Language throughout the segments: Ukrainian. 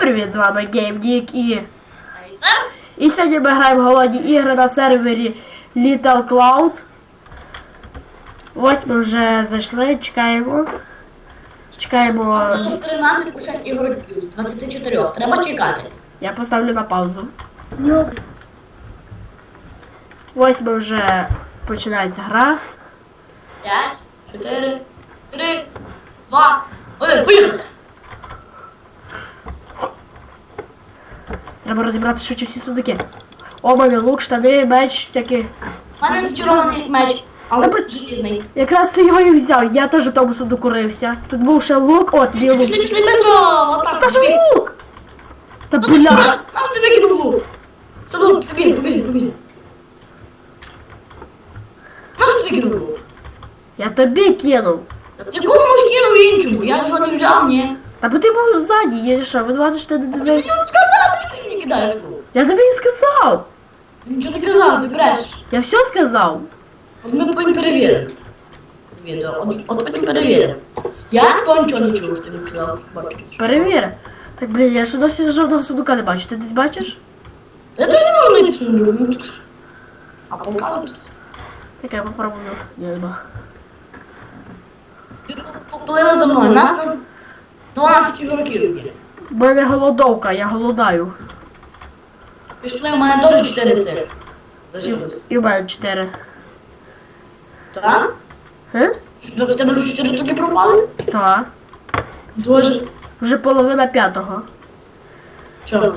привіт, з вами GameGeek і... І сьогодні ми граємо голодні ігри на сервері Little Cloud. Ось ми вже зайшли, чекаємо. Чекаємо. Зараз 13% ігроків з 24. Треба чекати. Я поставлю на паузу. Ось ми вже починається гра. 5, 4, 3, 2, 1, поїхали! Треба розібрати швидше всі сундуки. О, мене лук, штани, меч, всякі. У мене зачарований меч, але желізний. Якраз ти його і взяв, я теж в тому сундуку рився. Тут був ще лук, от Пішли, лук. пішли, пішли! Отак, Саша, побіг. лук! Та бля! Наш ти викинув лук? Все, ну, побіг, побіг, побіг. Наш ти викинув лук? Я тобі кинув. Ти кому ж кинув іншому? Я його не взяв, ні. Та бо ти був ззаді, я що, ви бачите, ти не Ти мені не мені кидаєш. Я тобі і сказав. Ти нічого не казав, ти брешеш. Я все сказав. От ми потім перевіримо. Відео. От, от потім перевіримо. Я такого нічого не чув, що ти мені казав, що баки. Перевір. Так, блін, я ще досі жодного сундука не бачу. Ти десь бачиш? Я теж не можу знайти другу. Ну, так. Так я попробую. Я нема. Ти по- поплила за мною. Нас на 12 ігроків є. У мене голодовка, я голодаю. Пішли, у мене теж 4 цих. Лишилось. І в мене чотири. Так? Ге? Що, В тебе вже 4 штуки пропали? Та. Дуже. Вже половина п'ятого. Чого?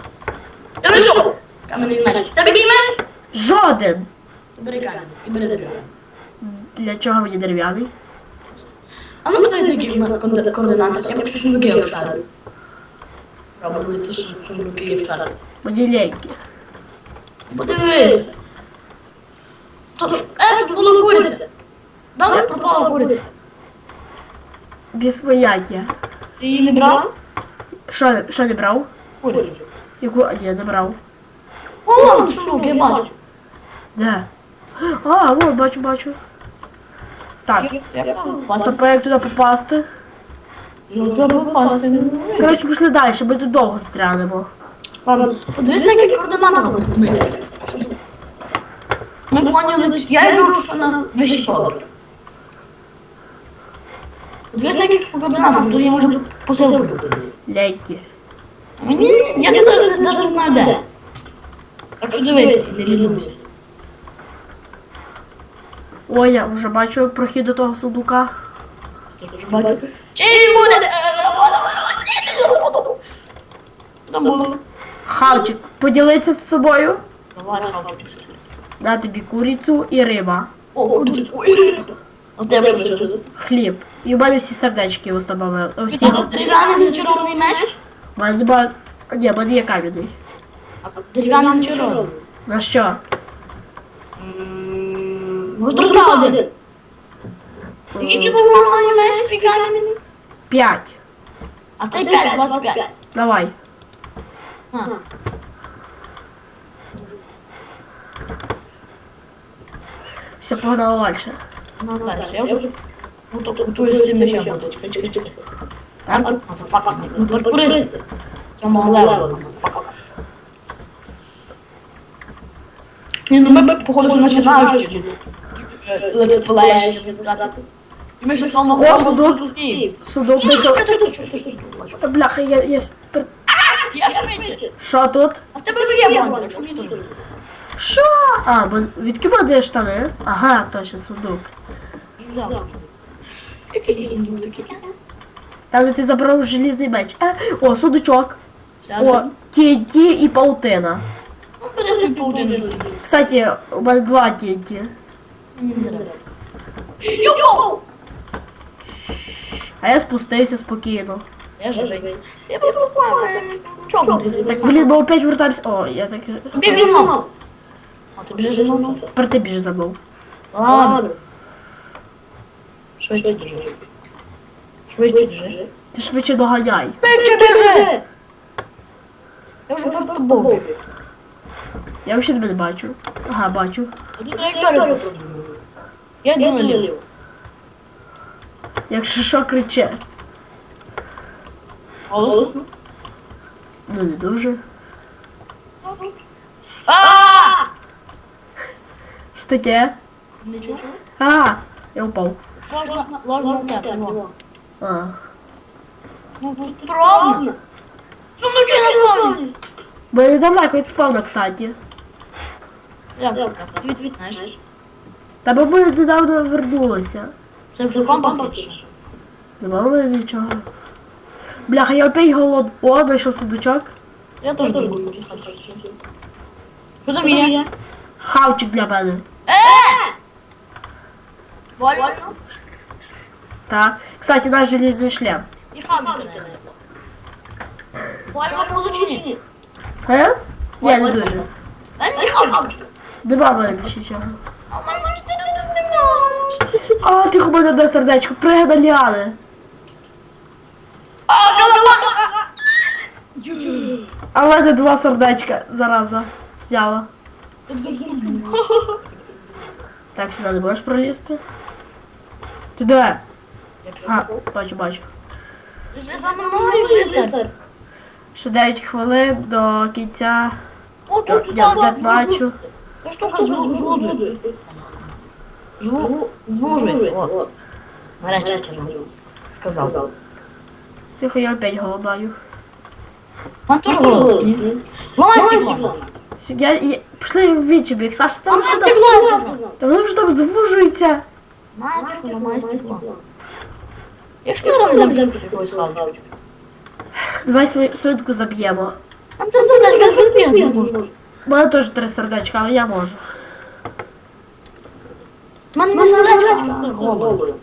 Я знайшов! Кам'яний меч. В Тебе який меч? Жоден. То бери камінь і бери дерево. Для чого мені дерев'яний? А ну подивись, на яких координатах. Я поки що сундуки обшарю. Пробуй що сундуки обшарити. Мені лейки. Подивись. Тут, е, тут була куриця. Давно пропала куриця. Без поняття. Ти її не брав? Що, що не брав? Курицю. Яку? А, ні, не брав. О, вон сундук, я бачу. Де? А, от, бачу, бачу. Так, а як туди попасти? Ну, треба попасти. Коротше, пішли далі, ми тут довго стрянемо. Ладно, подивись, на яких координатах ми. Ми поняли, я йду що на поверх. Подивись, на яких координатах, то я можу посилку подивитися. Лейки. Мені, я не зараз навіть не знаю де. Так що дивись, не лінуйся. Ой, я вже бачу прохід до того сундука. Це вже бачу. Чи він буде? Там було. Хавчик, поділиться з собою. Давай, хавчик. На тобі курицю і риба. О, куриця. Ой, риба. А? Хліб. І в мене всі сердечки установили. О, Всі. Дерев'яний зачарований меч? В мене нема... Ні, в мене є кам'яний. А дерев'яний зачарований. На що? Гострота один. Який тебе головний меч твій кам'яний? П'ять. А цей 5, 25. Давай. А. Все, погнали далі. Ну, дальше. Я вже готу- готую з цим мечем бути. Чекай, чекай, чекай. Так, мазафака. Ну, паркуристи. Сьомого левела, мазафака. Ні, ну ми, походу, що починаючи. Летсплеєш. І ми ще тому О, судок. зустріємося. Судок пішов. Та бляха, я... я... швидше. Що тут? А в тебе ж є бронь, якщо мені теж. Що? А, бо відки буде штани? Ага, точно, сундук. Який сундук такий? Там, де ти забрав желізний меч. Е, о, сундучок. О, О. TNT і паутина. Паутину. Кстати, у мене два не. Йоу! А я спустився спокійно. Я живий. Я просто плаваю, чокнутий. Так, блін, ми опять вертаємося. О, я так. Мною. А ти біжиш за мною? Тепер ти біжи за мною. Ладно. Швидше біжи. Швидше біжи. Ти швидше доганяй. Швидше біжи! Я вже перед тобою. Я взагалі тебе не бачу. Ага, бачу. А ти траєкторію. Я йду наліво. Якщо що, кричи. Голосно. Ну, не дуже. А! Що таке? Чув? А, я упав. Можна, можна це тривога. А. Ну, тут ровно. Сундуки не сповні. Бо недалеко від спавна, кстати. Як? Ти від знаєш? Та ми недавно вернулися. Це вже компас ліпше. Нема нічого. Бляха, я опять голод. О, знайшов сундучок. Я теж не буду. Що там є? Хавчик для мене. Вольно? Та. Кстати, наш железний шлем. І хабки. Вольно получені. Е? Я не дуже. Дай мені хабки. Нема в мене більше нічого. А в мене тут немає. А, тихо, в мене одне сердечко. Пригай на ліани. А, колобака! А в мене два сердечка. Зараза. Зняла. Так, сюди не можеш пролізти. Ти де? А, бачу, бачу. Вже за мною лицар. Ще 9 хвилин до кінця. О, тут Я де бачу. Ця штука звужує. Звужується. О. Нарешті я вам сказав. Тихо, я опять голодаю. Вам теж голодні? Ламай стекло. Я, я... Пішли в вічі бік. Саша, там що там? стекло. Та воно вже там звужується. Нафіг, ламай стекло. Якщо ми там йдемо щось якоїсь. Давай свою свинку заб'ємо. Там ти сердечко розбігати не можу. У мене теж три сердечка, але я можу. Мене не це голод.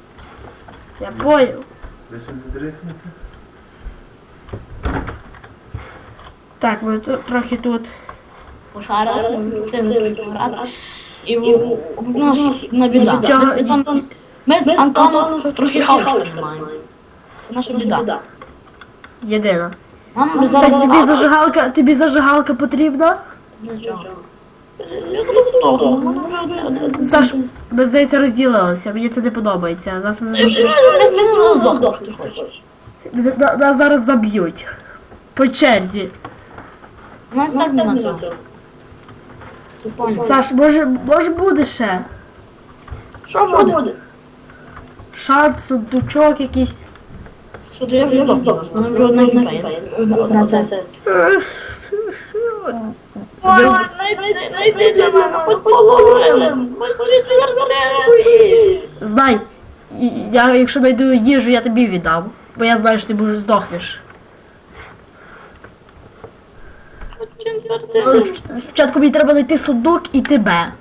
Я понял. Так, ми тут, трохи тут. Пошарили, це не. І в- у нас на біда. Ми з Антон- Ми з Антоном трохи хавчиків не маємо. Це наша біда. Єдина. Нам Кстати, зараз тобі зажигалка, тобі зажигалка потрібна? Нічого. Я готова, у мене вже. Саш, ми здається розділилися, мені це не подобається. Зараз ми Ми що ти хочеш. на- нас зараз заб'ють. По черзі. У нас так не понял? Саш, може, може буде ще? Що буде? Шанс, сундучок якийсь. Що ти я вже? Мене одна це. Найди- найди для мене хоч половину. Знай, я, якщо знайду їжу, я тобі віддам. Бо я знаю, що ти може здохнеш. Спочатку мені треба знайти сундук і тебе.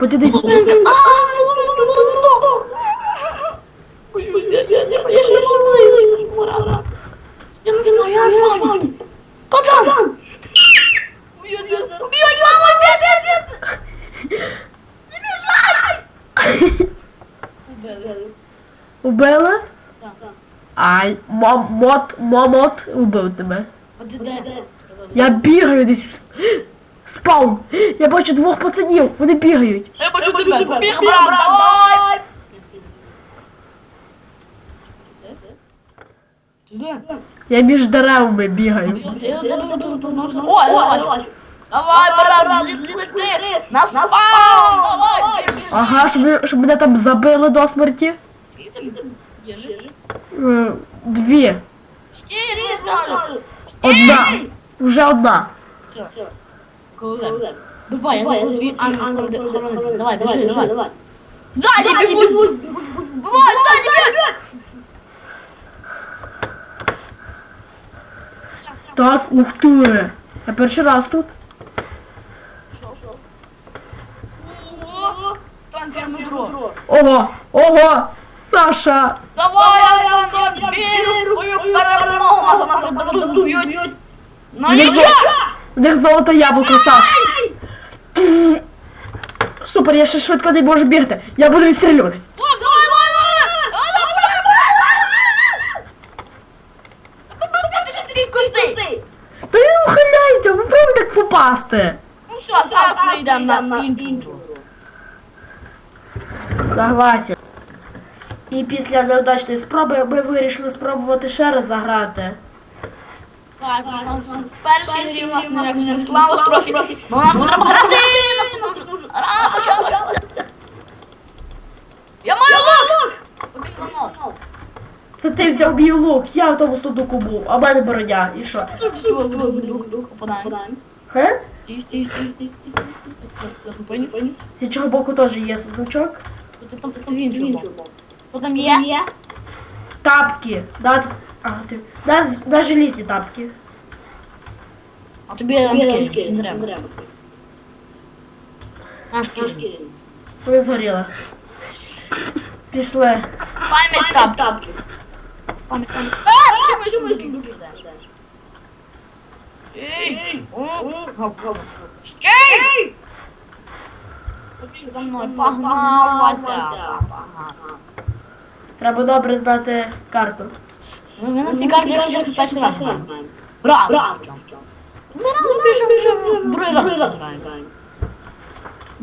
Бо ти десь. Я здохну. Ой, ой, я- ще не можу. Я не знаю, я не знаю. Пацан! Убьет, мама, нет, нет, нет! Не мешай! Убила? Так. Ай, мом, мот, момот убив тебе. А ти де? Я бігаю десь. Спаун! Я бачу двох пацанів, вони бігають. Я бачу тебе. Побіг, брат, давай! Я між деревами бігаю. О, я. Давай, брат, лети, лети! На спаун! Давай! Ага, щоб, мене- щоб мене там забили до смерті. Є? Е, Дві. Чотири. Одна. Вже одна. Все. Коли? Давай, я буду твій ангел хоронити. Давай, біжи, давай. Ззаді біжуть! Давай, ззаді біжуть! Так, ух ти. Я перший раз тут. Ого! Станція метро. Ого, ого, Саша. Давай, Антон, я вірю в твою перемогу. Нас зараз Тут б'ють. Ну нічого! В них золоте яблуко, Саш. Супер, я ще швидко не можу бігти. Я буду відстрілюватись. Та він ухиляється, попробуй так попасти. Ну все, зараз ми йдемо на іншу. Согласен. І після неудачної спроби ми вирішили спробувати ще раз заграти. В грі у нас ніяк не склалось трохи. Ну нам треба грати! Гра почалася! Я маю лук! Побіг за мною. Це ти взяв мій лук, я в тому сундуку був, а в мене броня. І що? Попадаємо. Хе? Стій, стій, стій, стій, стій. З іншого боку теж є сундучок. Тут там з іншого. Що там є? Тапки. Да, а, ти. Да, з- да, желізні тапки. А тобі шкірі, не треба. Наш шкірі. Вони згоріли. Пішли. Пам'ять тапки. Пам'ять тапки. А, Ей! О, гоп, гоп. Стій! Побіг за мною, погнав, Вася. Погнав. Треба добре знати карту. Ми на цій карті, чесно, перший раз граємо. Браво! Ми разом більше вже другий раз граємо.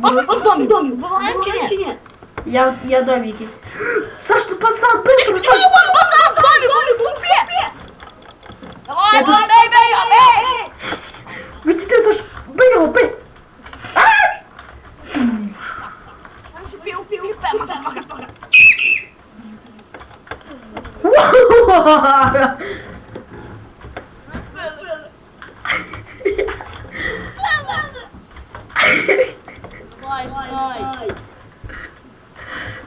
Пацан, в домі, вбиваємо чи ні? Я, я доміки. Саш, ти пацан, быстро, Саш! вон, пацан, в домі, в тупі! Давай, Я давай, тут- бей, бей, бей! Відійди, Саш, бий його, бий! Він ще пів, пів, пів, мазафака. Давай, давай.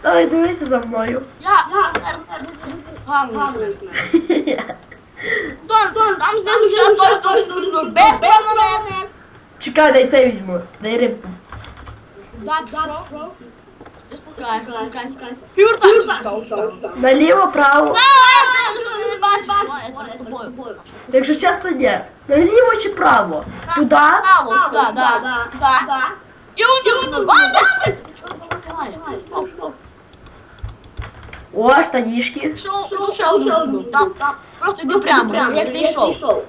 Давай, дивися за мною. Я гарно. Антон, там знизу ще точно один сундук. Без проблем. Чекай, дай це візьму. Дай рибку. Так, пішов. Ти спускаєшся, спускаєшся. Півертайся. Наліво, право. Та, я знаю, що ти не бачиш. Давай, я перед тобою. Якщо чесно, ні. Наліво чи право? Туди? Право, сюди, да. Сюди. І у нього Ваня! Ти чого не вибігаєш? О, штанішки. Що, ну, ще один сундук. Там, просто йди прямо, як ти йшов.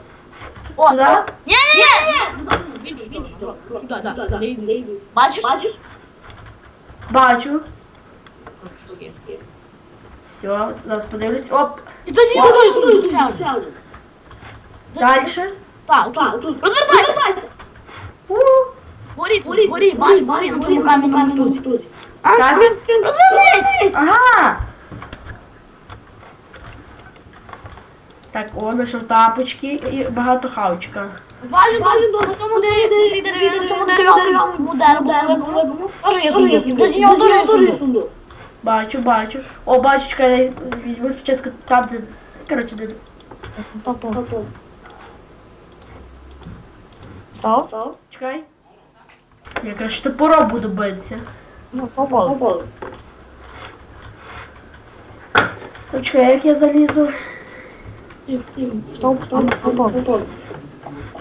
О, Туди? ні, ні, ні. В іншу сторону. Сюди, да. Іди, іди. Бачиш? Бачу. Все, зараз подивлюсь. Оп. І це не той сундук, ще один. Дальше. Так, тут. Розвертайся. Горі тут, горі, бачиш, горі на цьому кам'яному штуці. Камінь? Розвернись! Ага. Так, о, знайшов тапочки і багато хавчика. Бачиш, на цьому дерев'яному дереву теж є сундук. За нього теж є сундук. Бачу, бачу. О, бачу, чекай, візьму спочатку там, де. Коротше, де. Стоп, стоп. Стоп. Чекай. Я кажу, топором буду битися. Ну, стоп. Стоп, чекай, як я залізу. Стоп, стоп, стоп.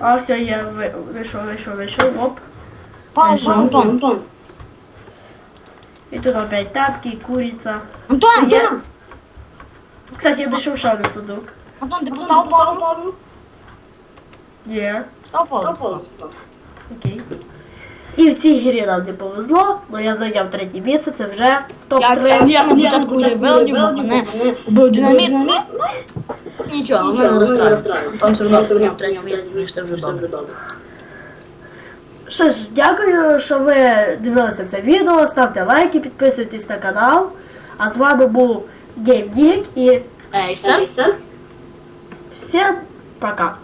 А, все, я ви- вийшов, вийшов, вийшов, оп. Пауза, Антон. І тут опять тапки, куриця. Антон, Я... Кстати, я знайшов ще один сундук. Антон, ти поставив пару? Ні, Став пару. окей. І в цій грі нам не повезло, але я зайняв третє місце, це вже в Я, топ-3. я на початку гри вилдів, бо мене був динаміт. Нічого, не розстраюватися. Там все одно третє місце, це вже добре. Що ж, дякую, що ви дивилися це відео. Ставте лайки, підписуйтесь на канал. А з вами був GameGeek і Ейсер. всім пока!